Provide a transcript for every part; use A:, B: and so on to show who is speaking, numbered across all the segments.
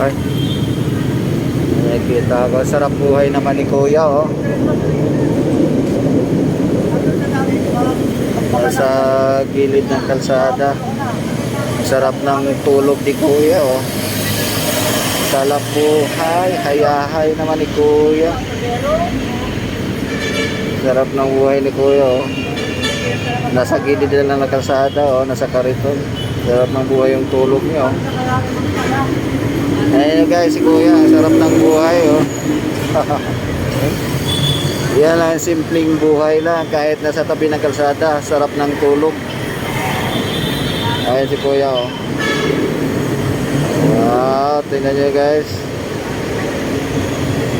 A: Ay. Nakikita ko. Sarap buhay naman ni Kuya, oh. Nasa gilid ng kalsada. Sarap ng tulog ni Kuya, oh. Sarap buhay. Hayahay naman ni Kuya. Sarap ng buhay ni Kuya, oh. Nasa gilid na lang ng kalsada, oh. Nasa kariton. Sarap ng buhay yung tulog niya, oh. Ayun guys, si Kuya, sarap ng buhay, oh. Yan lang, simpleng buhay lang. Kahit nasa tabi ng kalsada, sarap ng tulog. Ayun si Kuya, oh. Wow, tingnan nyo guys.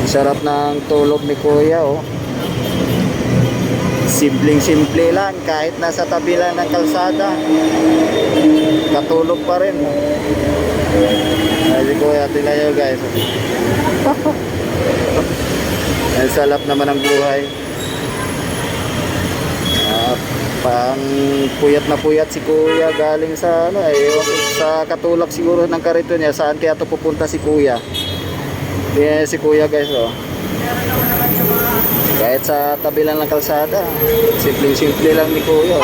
A: Sarap ng tulog ni Kuya, oh. Simpleng simple lang, kahit nasa tabi lang ng kalsada. Katulog pa rin. Ay, si Kuya, tingnan nyo guys. Ang salap naman ng buhay. Ah, pang puyat na puyat si Kuya galing sa ano eh, ewan ko, sa katulak siguro ng karito niya saan kaya to pupunta si Kuya. Yan si Kuya guys oh. Kahit sa tabi lang ng kalsada, simpleng simple lang ni Kuya.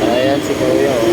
A: Ayan si Kuya oh.